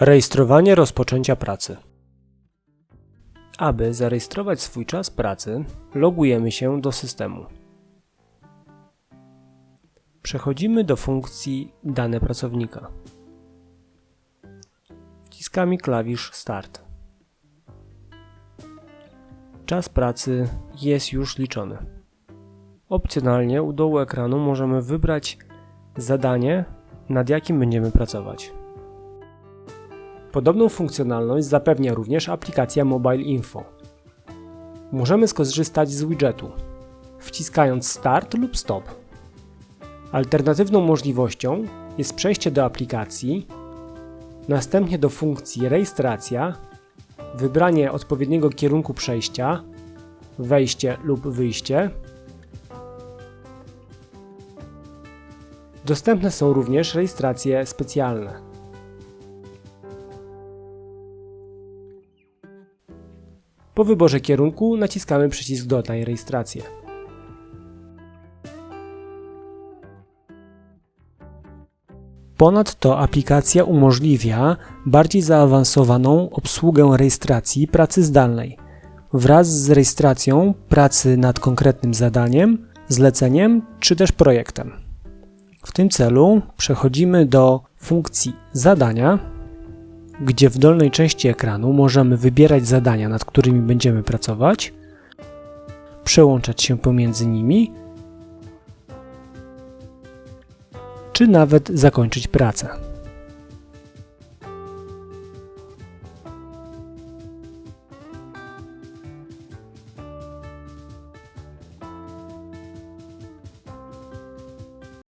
Rejestrowanie rozpoczęcia pracy. Aby zarejestrować swój czas pracy, logujemy się do systemu. Przechodzimy do funkcji Dane pracownika. Wciskamy klawisz Start. Czas pracy jest już liczony. Opcjonalnie u dołu ekranu możemy wybrać zadanie, nad jakim będziemy pracować. Podobną funkcjonalność zapewnia również aplikacja Mobile Info. Możemy skorzystać z widgetu, wciskając Start lub Stop. Alternatywną możliwością jest przejście do aplikacji, następnie do funkcji Rejestracja, wybranie odpowiedniego kierunku przejścia, wejście lub wyjście. Dostępne są również rejestracje specjalne. Po wyborze kierunku naciskamy przycisk Dodaj rejestrację. Ponadto aplikacja umożliwia bardziej zaawansowaną obsługę rejestracji pracy zdalnej wraz z rejestracją pracy nad konkretnym zadaniem, zleceniem czy też projektem. W tym celu przechodzimy do funkcji zadania, gdzie w dolnej części ekranu możemy wybierać zadania, nad którymi będziemy pracować, przełączać się pomiędzy nimi, czy nawet zakończyć pracę.